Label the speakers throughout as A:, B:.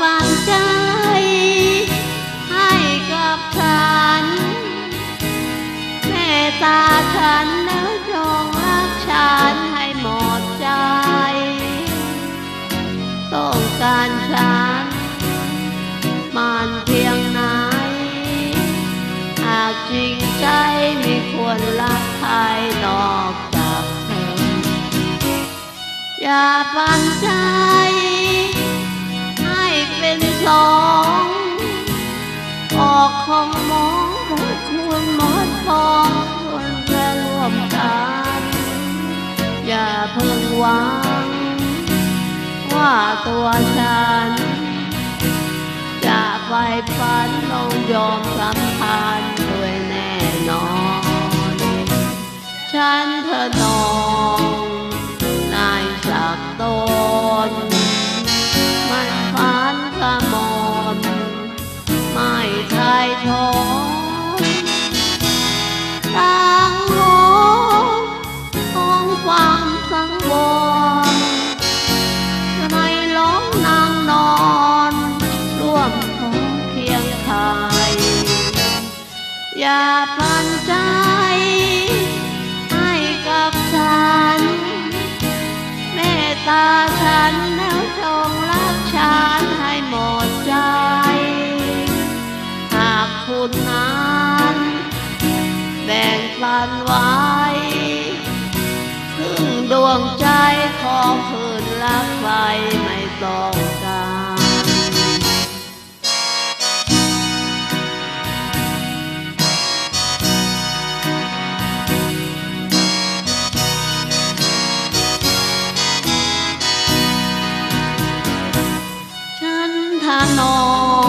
A: ฝังใจ ให้กับฉัน แม่ตาฉันนะยองรักฉันให้หมดใจ ต้องการฉัน มันเพียงไหน หากจริงใจไม่ควรรักใครนอกจากเธอ อย่าปันใจ องออกของมองหมดคุณหมดฟองควรจะร่วมกัน อย่าเพิ่งหวัง ว่าตัวฉัน จะไปฝันลงยอมสัมพันธ์ด้วยแน่นอน ฉัน อย่าปันใจ ให้กับฉัน เมตตาฉันแล้วจงรักฉันให้หมดใจ หากคุณนั้นแบ่งปันไว้ครึ่งดวงใจขอคืนรักไว้ไม่ต้อ นท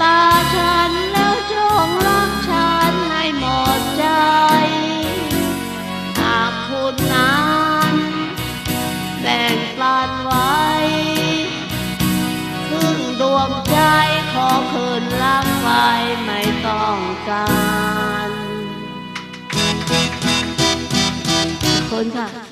A: ตาฉันแล้วจงรักฉันให้หมดใจ หากคุณนั้นแบ่งปันไว้ครึ่งดวงใจขอคืนรักไว้ไม่ต้องการขอบคุณค่ะ